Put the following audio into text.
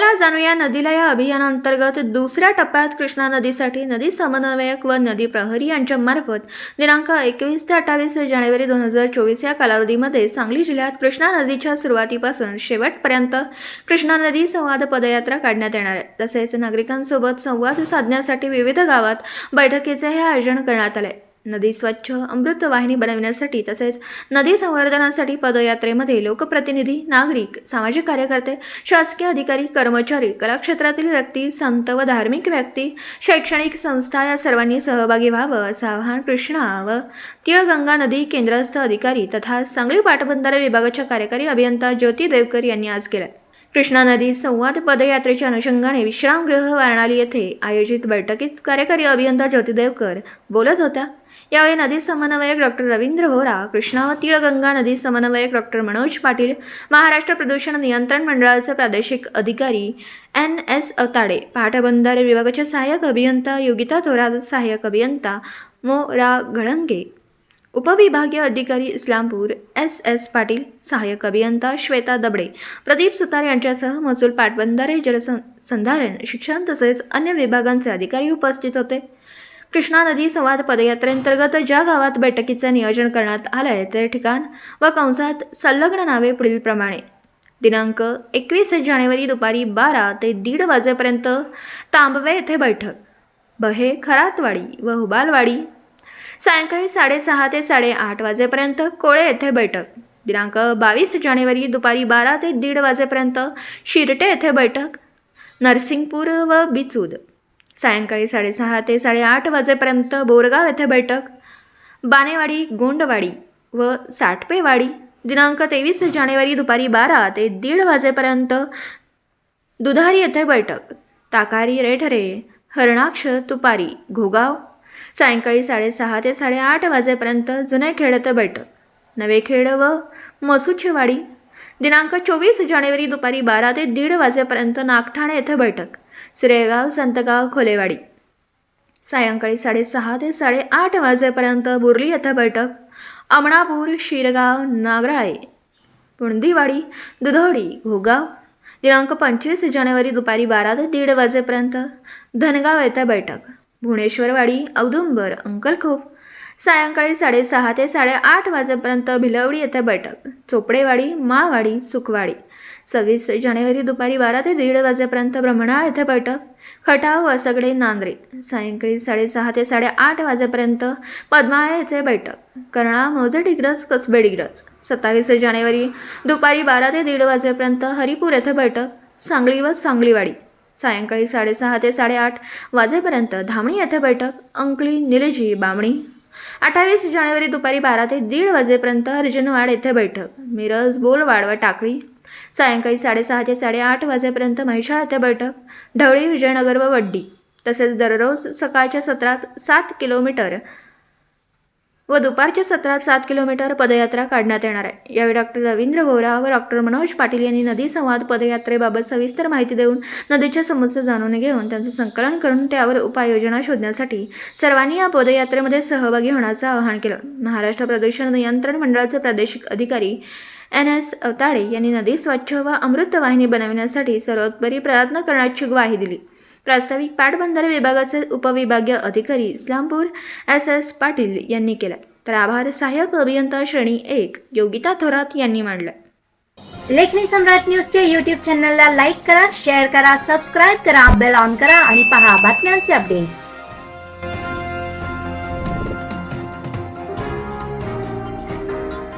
जाणूया नदीला या अभियानांतर्गत दुसऱ्या टप्प्यात कृष्णा नदीसाठी नदी समन्वयक व नदी प्रहरी यांच्या मार्फत दिनांक एकवीस ते अठ्ठावीस जानेवारी दोन हजार चोवीस या कालावधीमध्ये सांगली जिल्ह्यात कृष्णा नदीच्या सुरुवातीपासून शेवटपर्यंत कृष्णा नदी संवाद पदयात्रा काढण्यात येणार आहे. तसेच नागरिकांसोबत संवाद साधण्यासाठी विविध गावात बैठकीचे हे आयोजन करण्यात आले. नदी स्वच्छ अमृत वाहिनी बनविण्यासाठी तसेच नदी संवर्धनासाठी पदयात्रेमध्ये लोकप्रतिनिधी नागरिक सामाजिक कार्यकर्ते शासकीय अधिकारी कर्मचारी कलाक्षेत्रातील व्यक्ती संत व धार्मिक व्यक्ती शैक्षणिक संस्था या सर्वांनी सहभागी व्हावं असं आवाहन कृष्णा व तिळगंगा नदी केंद्रस्थ अधिकारी तथा सांगली पाटबंधारे विभागाच्या कार्यकारी अभियंता ज्योती देवकर यांनी आज केलं. कृष्णा नदी संवाद पदयात्रेच्या अनुषंगाने विश्रामगृह वारणाली येथे आयोजित बैठकीत कार्यकारी अभियंता ज्योतिदेवकर बोलत होत्या. यावेळी नदी समन्वयक डॉक्टर रवींद्र होरा कृष्णा व तिळगंगा नदी समन्वयक डॉक्टर मनोज पाटील महाराष्ट्र प्रदूषण नियंत्रण मंडळाचे प्रादेशिक अधिकारी एन एस अताडे पाटबंधारे विभागाच्या सहाय्यक अभियंता योगिता थोरात सहाय्यक अभियंता मो रा घळंगे उपविभागीय अधिकारी इस्लामपूर एस एस पाटील सहाय्यक अभियंता श्वेता दबडे प्रदीप सुतार यांच्यासह महसूल पाटबंधारे जलसं संधारण शिक्षण तसेच अन्य विभागांचे अधिकारी उपस्थित होते. कृष्णा नदी संवाद पदयात्रेअंतर्गत ज्या गावात बैठकीचे नियोजन करण्यात आलं आहे ते ठिकाण व कंसात संलग्न नावे पुढीलप्रमाणे दिनांक एकवीस जानेवारी दुपारी बारा ते दीड वाजेपर्यंत तांबवे येथे बैठक. बहे खरातवाडी व हुबालवाडी सायंकाळी साडेसहा ते साडेआठ वाजेपर्यंत कोळे येथे बैठक. दिनांक बावीस जानेवारी दुपारी बारा ते दीड वाजेपर्यंत शिरटे येथे बैठक. नरसिंगपूर व बिचूद. सायंकाळी साडेसहा ते साडेआठ वाजेपर्यंत बोरगाव येथे बैठक. बानेवाडी गोंडवाडी व साठपेवाडी. दिनांक तेवीस जानेवारी दुपारी बारा ते दीड वाजेपर्यंत दुधारी येथे बैठक. ताकारी रेठरे हरणाक्ष तुपारी घोगाव सायंकाळी साडेसहा ते साडेआठ वाजेपर्यंत जुने खेडत बैठक. नवे खेड व मसूचेवाडी दिनांक चोवीस जानेवारी दुपारी बारा ते दीड वाजेपर्यंत नागठाणे येथे बैठक. सिरेगाव संतगाव खोलेवाडी. सायंकाळी साडेसहा ते साडेआठ वाजेपर्यंत बुर्ली येथे बैठक. अमणापूर शिरगाव नागराळे. पुणदीवाडी दुधोडी घोगाव. दिनांक पंचवीस जानेवारी दुपारी बारा ते दीड वाजेपर्यंत धनगाव येथे बैठक. भुवनेश्वरवाडी औदुंबर अंकलखोप सायंकाळी साडेसहा ते साडेआठ वाजेपर्यंत भिलवडी येथे बैठक. चोपडेवाडी माळवाडी सुखवाडी. सव्वीस जानेवारी दुपारी बारा ते दीड वाजेपर्यंत ब्रह्मणाळ येथे बैठक. खटाव वसगडे नांद्रे सायंकाळी साडेसहा ते साडेआठ वाजेपर्यंत पद्माळा येथे बैठक. कर्णा मौजे डिग्रज कसबे डिग्रज सत्तावीस जानेवारी दुपारी बारा ते दीड वाजेपर्यंत हरिपूर येथे बैठक. सांगली व सांगलीवाडी. सायंकाळी साडेसहा ते साडेआठ वाजेपर्यंत धामणी येथे बैठक अंकली निलजी बामणी. अठ्ठावीस जानेवारी दुपारी बारा ते दीड वाजेपर्यंत अर्जुनवाड येथे बैठक मिरज बोलवाड व टाकळी. सायंकाळी साडेसहा ते साडेआठ वाजेपर्यंत म्हैसाळ येथे बैठक ढवळी विजयनगर व वड्डी. तसेच दररोज सकाळच्या सत्रात सात किलोमीटर व दुपारच्या सत्रात सात किलोमीटर पदयात्रा काढण्यात येणार आहे. यावेळी डॉक्टर रवींद्र vohra व डॉक्टर मनोज पाटील यांनी नदी संवाद पदयात्रेबाबत सविस्तर माहिती देऊन नदीच्या समस्या जाणून घेऊन त्यांचं संकलन करून त्यावर उपाययोजना शोधण्यासाठी सर्वांनी या पदयात्रेमध्ये सहभागी होण्याचं आवाहन केलं. महाराष्ट्र प्रदूषण नियंत्रण मंडळाचे प्रादेशिक अधिकारी एन एस अवताडे यांनी नदी स्वच्छ व अमृत वाहिनी बनविण्यासाठी सर्वोत्तरी प्रयत्न करण्याची ग्वाही दिली. प्रास्ताविक पाटबंधारे विभागाचे उपविभागीय अधिकारी इस्लामपूर एस एस पाटील यांनी केला. तर आभार सहाय्यक अभियंता श्रेणी एक योगिता थोरात यांनी मांडला. लेखनी सम्राट न्यूजच्या युट्यूब चॅनलला लाईक करा शेअर करा सबस्क्राईब करा बेल ऑन करा आणि पहा बातम्यांचे अपडेट्स